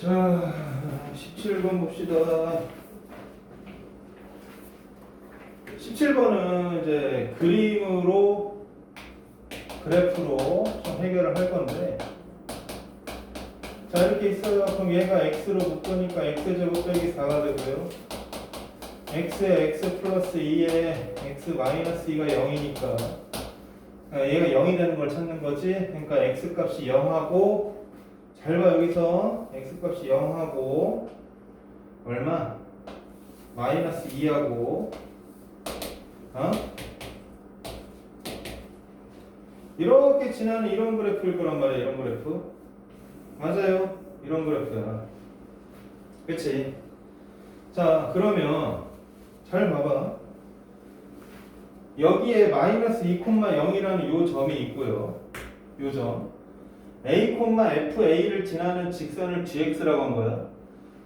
자, 17번 봅시다. 17번은 이제 그림으로 그래프로 좀 해결을 할 건데 자 이렇게 있어요. 그럼 얘가 x로 묶으니까 x제곱 빼기 4가 되고요. x에 x 플러스 2에 x 마이너스 2가 0이니까 얘가 0이 되는 걸 찾는 거지. 그러니까 x 값이 0하고 잘 봐 여기서 x 값이 0하고 얼마? 마이너스 2하고 어? 이렇게 지나는 이런 그래프일 거란 말이야 이런 그래프. 맞아요. 이런 그래프야. 그치? 자 그러면 잘 봐봐. 여기에 마이너스 2,0이라는 요 점이 있고요. 요 점 a, fa를 지나는 직선을 gx라고 한 거야.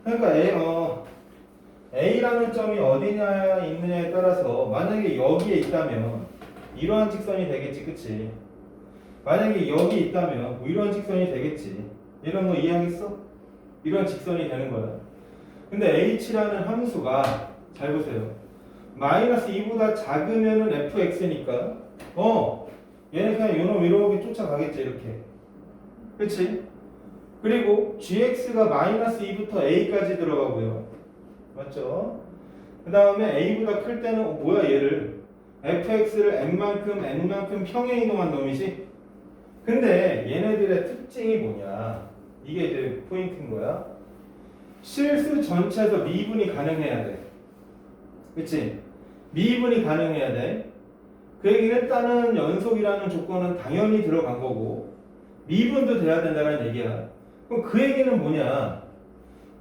그러니까 a, 어, a라는 점이 어디냐 있느냐에 따라서 만약에 여기에 있다면 이러한 직선이 되겠지, 그치? 만약에 여기 있다면 뭐 이러한 직선이 되겠지. 이런 거 이해하겠어? 이런 직선이 되는 거야. 근데 h라는 함수가 잘 보세요. 마이너스 2보다 작으면은 fx니까 어 얘는 그냥 요놈 이렇게 쫓아가겠지 이렇게. 그치? 그리고 gx가 마이너스 2부터 a까지 들어가고요. 맞죠? 그 다음에 a보다 클 때는 어, 뭐야 얘를 fx를 n만큼 n만큼 평행 이동한 놈이지? 근데 얘네들의 특징이 뭐냐? 이게 이제 포인트인 거야. 실수 전체에서 미분이 가능해야 돼. 그치? 미분이 가능해야 돼. 그 얘기는 일단은 연속이라는 조건은 당연히 들어간 거고 미분도 돼야 된다는 얘기야. 그럼 그 얘기는 뭐냐?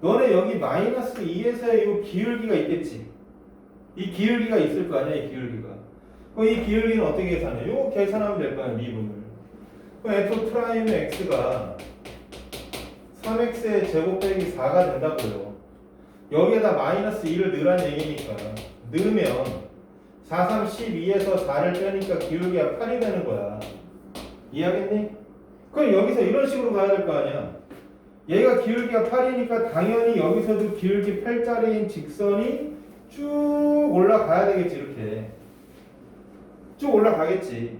너네 여기 마이너스 2에서의 이 기울기가 있겠지. 이 기울기가 있을 거 아니야, 이 기울기가. 그럼 이 기울기는 어떻게 계산해? 이거 계산하면 될 거 아니야, 미분을. 그럼 f 프라임 x가 3x의 제곱 빼기 4가 된다고요. 여기에다 마이너스 2를 넣으란 얘기니까. 넣으면 4, 3, 12에서 4를 빼니까 기울기가 8이 되는 거야. 이해하겠니? 그럼 여기서 이런 식으로 가야 될 거 아니야. 얘가 기울기가 8이니까 당연히 여기서도 기울기 8짜리인 직선이 쭉 올라가야 되겠지 이렇게 쭉 올라가겠지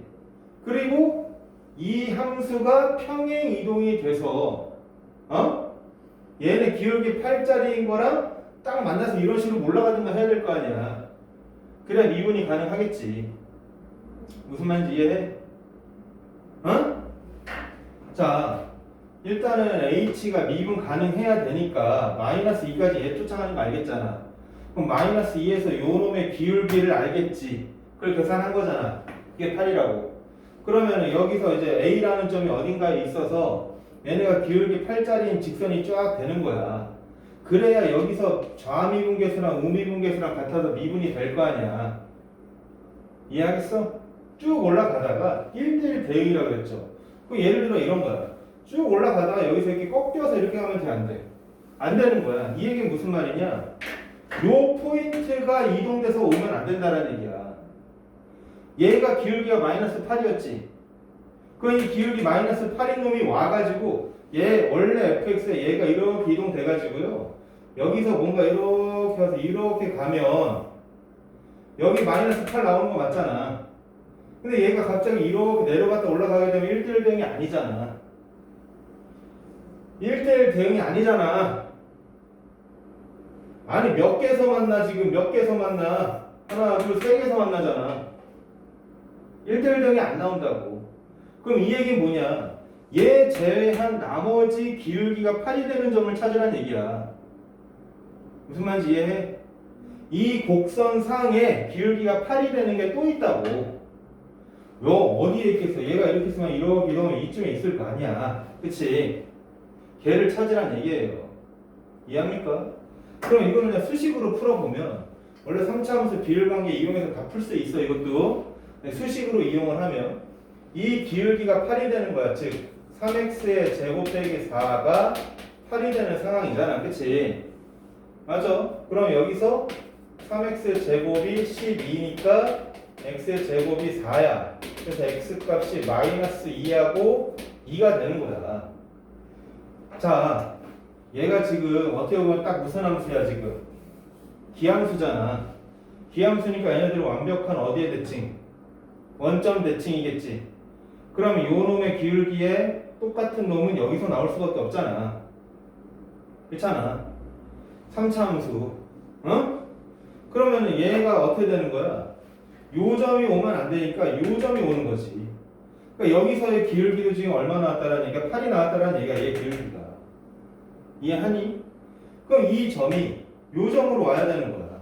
그리고 이 함수가 평행 이동이 돼서 어? 얘는 기울기 8짜리인 거랑 딱 만나서 이런 식으로 올라가든가 해야 될 거 아니야 그래야 미분이 가능하겠지 무슨 말인지 이해해? 어? 자, 일단은 h가 미분 가능해야 되니까 마이너스 2까지 얘 쫓아가는 거 알겠잖아. 그럼 마이너스 2에서 요 놈의 기울기를 알겠지. 그걸 계산한 거잖아. 이게 8이라고. 그러면은 여기서 이제 a라는 점이 어딘가에 있어서 얘네가 기울기 8짜리인 직선이 쫙 되는 거야. 그래야 여기서 좌미분계수랑 우미분계수랑 같아서 미분이 될 거 아니야. 이해하겠어? 쭉 올라가다가 1대1 대응이라고 그랬죠. 그 예를 들어 이런 거야. 쭉 올라가다가 여기서 이렇게 꺾여서 이렇게 하면 돼, 안 돼? 안 되는 거야. 이 얘기는 무슨 말이냐? 요 포인트가 이동돼서 오면 안 된다는 얘기야. 얘가 기울기가 마이너스 8이었지. 그럼 이 기울기 마이너스 8인 놈이 와가지고 얘 원래 fx에 얘가 이렇게 이동돼가지고요. 여기서 뭔가 이렇게 와서 이렇게 가면 여기 마이너스 8 나오는 거 맞잖아. 근데 얘가 갑자기 이렇게 내려갔다 올라가게 되면 1대1 대응이 아니잖아. 1대1 대응이 아니잖아. 아니 몇 개서 만나 지금 몇 개서 만나 하나 둘세 개서 만나잖아. 1대1 대응이 안 나온다고. 그럼 이 얘기는 뭐냐? 얘 제외한 나머지 기울기가 8이 되는 점을 찾으란 얘기야. 무슨 말인지 이해해? 이 곡선 상에 기울기가 8이 되는 게 또 있다고. 요 어디에 있겠어? 얘가 이렇게 있으면 이렇게 이러면 이쯤에 있을 거 아니야. 그치? 걔를 찾으란 얘기예요. 이해합니까? 그럼 이거는 그냥 수식으로 풀어보면 원래 3차 함수 비율 관계 이용해서 다 풀 수 있어 이것도 네, 수식으로 이용을 하면 이 기울기가 8이 되는 거야. 즉 3x의 제곱 빼기 4가 8이 되는 상황이잖아. 그치? 맞아. 그럼 여기서 3x의 제곱이 12니까 x의 제곱이 4야. 그래서 x 값이 마이너스 2하고 2가 되는 거야. 자, 얘가 지금 어떻게 보면 딱 무슨 함수야 지금? 기함수잖아. 기함수니까 얘네들은 완벽한 어디의 대칭? 원점 대칭이겠지. 그러면 요 놈의 기울기에 똑같은 놈은 여기서 나올 수밖에 없잖아. 그렇잖아. 3차 함수. 어? 그러면 얘가 어떻게 되는 거야 요 점이 오면 안 되니까 요 점이 오는 거지 그러니까 여기서의 기울기도 지금 얼마 나왔다라는 얘기가 8이 나왔다라는 얘기가 얘 기울기다 이해하니? 그럼 이 점이 요 점으로 와야 되는 거야.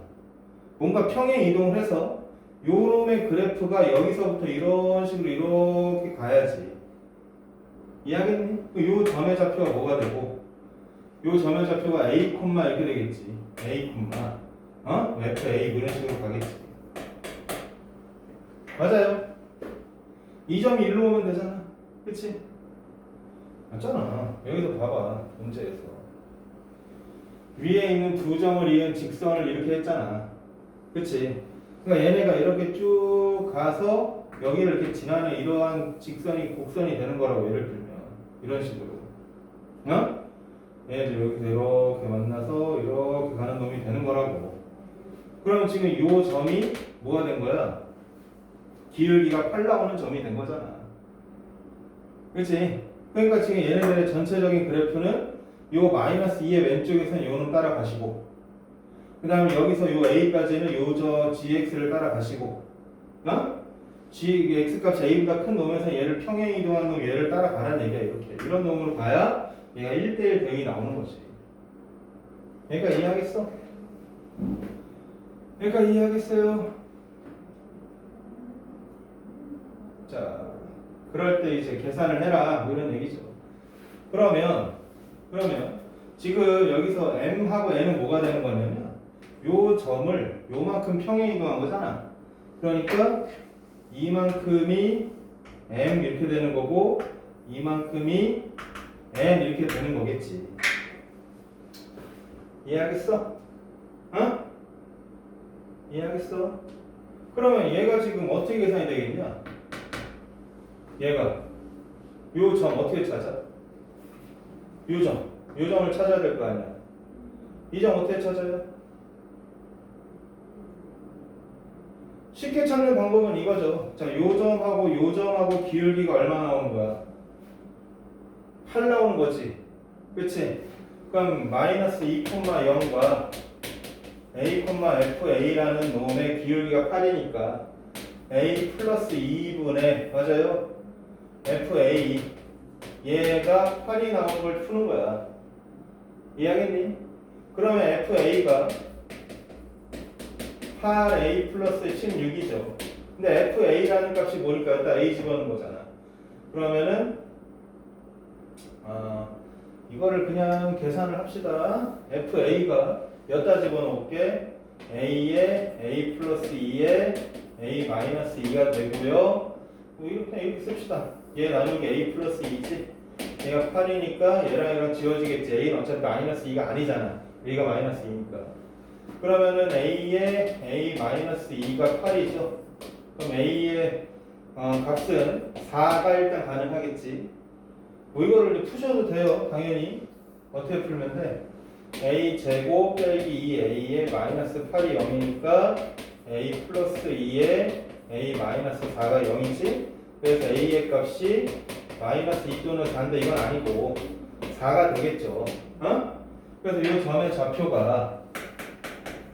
뭔가 평행 이동을 해서 요 놈의 그래프가 여기서부터 이런 식으로 이렇게 가야지. 이해하겠니? 그요 점의 좌표가 뭐가 되고 요 점의 좌표가 a, 이렇게 되겠지. a, 어? f, a 뭐 이런 식으로 가겠지. 맞아요. 이 점이 일로 오면 되잖아. 그치? 맞잖아. 여기서 봐봐. 문제에서. 위에 있는 두 점을 이은 직선을 이렇게 했잖아. 그치? 그러니까 얘네가 이렇게 쭉 가서 여기를 이렇게 지나는 이러한 직선이 곡선이 되는 거라고 예를 들면 이런 식으로. 어? 얘네들 여기서 이렇게 만나서 이렇게 가는 놈이 되는 거라고. 그러면 지금 이 점이 뭐가 된 거야? 기울기가 8 나오는 점이 된 거잖아. 그치? 그러니까 지금 얘네들의 전체적인 그래프는 요 마이너스 2의 왼쪽에서는 요는 따라가시고 그 다음에 여기서 요 a까지는 요 저 gx를 따라가시고 어? g x 값이 a보다 큰 놈에서 얘를 평행 이동한 놈 얘를 따라가라는 얘기야 이렇게 이런 놈으로 가야 얘가 1대1 대응이 나오는 거지 그러니까 이해하겠어? 그러니까 이해하겠어요? 자 그럴 때 이제 계산을 해라 뭐 이런 얘기죠 그러면 그러면 지금 여기서 m하고 n은 뭐가 되는 거냐면 요 점을 요만큼 평행 이동한 거잖아. 그러니까 이만큼이 m 이렇게 되는 거고 이만큼이 n 이렇게 되는 거겠지. 이해하겠어? 어? 이해하겠어? 그러면 얘가 지금 어떻게 계산이 되겠냐? 얘가 요 점 어떻게 찾아? 요 점, 요 점을 찾아야 될 거 아니야. 이 점 어떻게 찾아요? 쉽게 찾는 방법은 이거죠. 자, 요점하고 요점하고 기울기가 얼마 나오는 거야? 8 나오는 거지. 그치? 그럼 마이너스 2,0과 a, fa라는 놈의 기울기가 8이니까 a 플러스 2분의 맞아요? Fa 얘가 8이 나온 걸 푸는 거야. 이해하겠니? 그러면 FA가 8A 플러스 16이죠. 근데 FA라는 값이 뭐니까 일단 A 집어넣은 거잖아. 그러면은 아 이거를 그냥 계산을 합시다. FA가 여기다 집어넣을게. A에 A 플러스 2에 A 마이너스 2가 되고요. 뭐 이렇게 이렇게 씁시다. 얘 나누기 A 플러스 2지. 얘가 8이니까 얘랑 얘랑 지워지겠지. A는 어차피 마이너스 2가 아니잖아. A가 마이너스 2니까. 그러면은 A의 A 마이너스 2가 8이죠. 그럼 A의 어, 값은 4가 일단 가능하겠지. 뭐 이거를 푸셔도 돼요. 당연히. 어떻게 풀면 돼? A 제곱 빼기 2A의 마이너스 8이 0이니까 A 플러스 2의 A 마이너스 4가 0이지. 그래서 A의 값이 마이너스 2 또는 4인데 이건 아니고 4가 되겠죠. 어? 그래서 이 점의 좌표가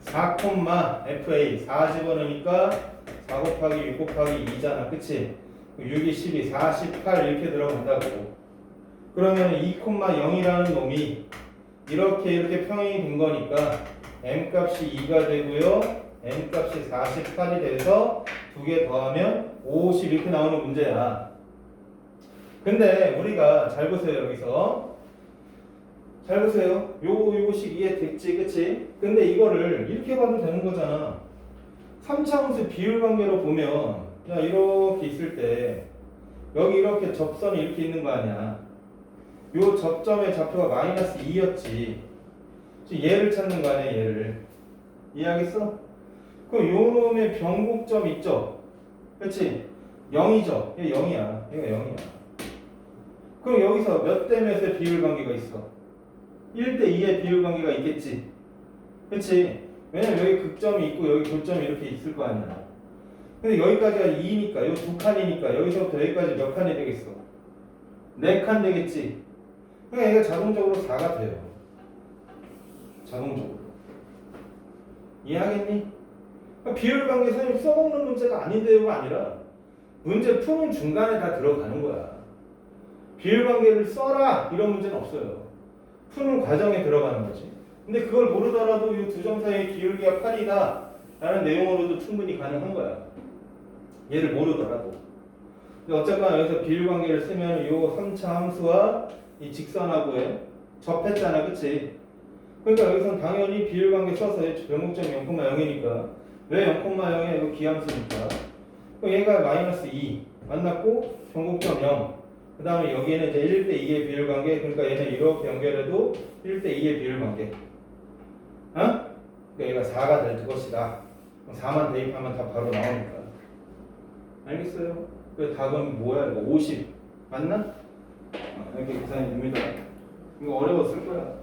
4, FA 4 집어넣으니까 4 곱하기 6 곱하기 2잖아. 그치? 6이 12, 48 이렇게 들어간다고. 그러면 2, 0이라는 놈이 이렇게 이렇게 평행이 된 거니까 m 값이 2가 되고요. n 값이 48이 돼서 두 개 더하면 50 이렇게 나오는 문제야. 근데 우리가 잘 보세요 여기서. 잘 보세요. 요 요식 이해 됐지 그치? 근데 이거를 이렇게 봐도 되는 거잖아. 3차 함수 비율 관계로 보면 야 이렇게 있을 때 여기 이렇게 접선이 이렇게 있는 거 아니야? 요 접점의 좌표가 마이너스 2였지. 지금 얘를 찾는 거 아니야 얘를. 이해하겠어? 그럼 요 놈의 변곡점 있죠 그치 0이죠 얘 0이야 얘가 0이야 그럼 여기서 몇 대 몇의 비율 관계가 있어? 1대 2의 비율 관계가 있겠지. 그치? 왜냐면 여기 극점이 있고 여기 교점이 이렇게 있을 거 아니야. 근데 여기까지가 2니까, 여기 두 칸이니까 여기서부터 여기까지 몇 칸이 되겠어? 네 칸 되겠지. 그러니까 얘가 자동적으로 4가 돼요. 자동적으로. 이해하겠니? 비율 관계 선생님 써먹는 문제가 아닌데요가 아니라 문제 푸는 중간에 다 들어가는 거야. 비율 관계를 써라 이런 문제는 없어요. 푸는 과정에 들어가는 거지. 근데 그걸 모르더라도 이 두 점 사이의 기울기가 8이다 라는 내용으로도 충분히 가능한 거야. 얘를 모르더라도. 근데 어쨌거나 여기서 비율 관계를 쓰면 이 3차 함수와 이 직선하고의 접했잖아, 그치? 그러니까 여기선 당연히 비율 관계 써서 변곡점 0,0이니까 왜 0,0이야? 이거 기함수니까. 얘가 마이너스 2 만났고 변곡점 0. 그 다음에 여기에는 이제 1대 2의 비율 관계. 그러니까 얘는 이렇게 연결해도 1대 2의 비율 관계. 어? 그러니까 얘가 4가 될 것이다. 4만 대입하면 다 바로 나오니까. 알겠어요? 그 답은 뭐야? 이거 50 맞나? 아, 이렇게 계산이 됩니다. 이거 어려웠을 거야.